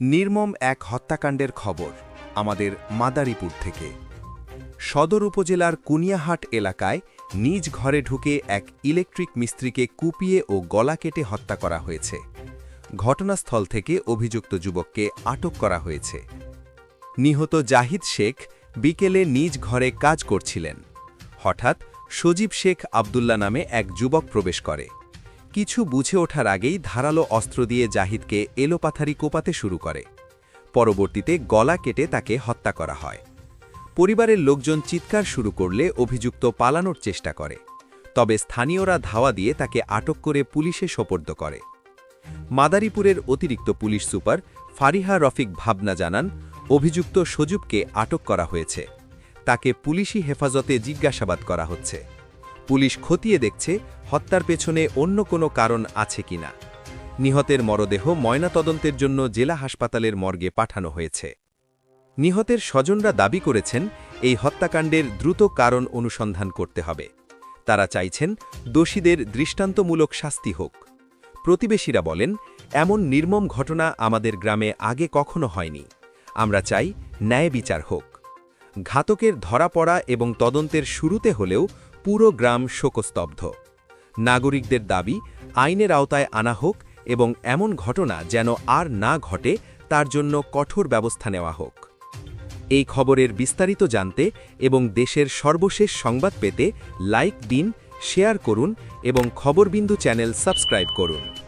নির্মম এক হত্যাকাণ্ডের খবর আমাদের মাদারীপুর থেকে। সদর উপজেলার কুনিয়াহাট এলাকায় নিজ ঘরে ঢুকে এক ইলেকট্রিক মিস্ত্রিকে কুপিয়ে ও গলা কেটে হত্যা করা হয়েছে। ঘটনাস্থল থেকে অভিযুক্ত যুবককে আটক করা হয়েছে। নিহত জাহিদ শেখ বিকেলে নিজ ঘরে কাজ করছিলেন। হঠাৎ সজীব শেখ আবদুল্লা নামে এক যুবক প্রবেশ করে। কিছু বুঝে ওঠার আগেই ধারালো অস্ত্র দিয়ে জাহিদকে এলোপাথারি কোপাতে শুরু করে। পরবর্তীতে গলা কেটে তাকে হত্যা করা হয়। পরিবারের লোকজন চিৎকার শুরু করলে অভিযুক্ত পালানোর চেষ্টা করে, তবে স্থানীয়রা ধাওয়া দিয়ে তাকে আটক করে পুলিশে সোপর্দ করে। মাদারীপুরের অতিরিক্ত পুলিশ সুপার ফারিহা রফিক ভাবনা জানান, অভিযুক্ত সজুবকে আটক করা হয়েছে। তাকে পুলিশি হেফাজতে জিজ্ঞাসাবাদ করা হচ্ছে। পুলিশ খতিয়ে দেখছে হত্যার পেছনে অন্য কোনো কারণ আছে কিনা নিহতের মরদেহ ময়নাতদন্তের জন্য জেলা হাসপাতালের মর্গে পাঠানো হয়েছে। নিহতের স্বজনরা দাবি করেছেন, এই হত্যাকাণ্ডের দ্রুত কারণ অনুসন্ধান করতে হবে। তারা চাইছেন দোষীদের দৃষ্টান্তমূলক শাস্তি হোক। প্রতিবেশীরা বলেন, এমন নির্মম ঘটনা আমাদের গ্রামে আগে কখনো হয়নি। আমরা চাই ন্যায় বিচার হোক। ঘাতকের ধরা পড়া এবং তদন্তের শুরুতে হলেও পুরো গ্রাম শোকস্তব্ধ। নাগরিকদের দাবি, আইনের আওতায় আনা হোক এবং এমন ঘটনা যেন আর না ঘটে, তার জন্য কঠোর ব্যবস্থা নেওয়া হোক। এই খবরের বিস্তারিত জানতে এবং দেশের সর্বশেষ সংবাদ পেতে লাইক দিন, শেয়ার করুন এবং খবরবিন্দু চ্যানেল সাবস্ক্রাইব করুন।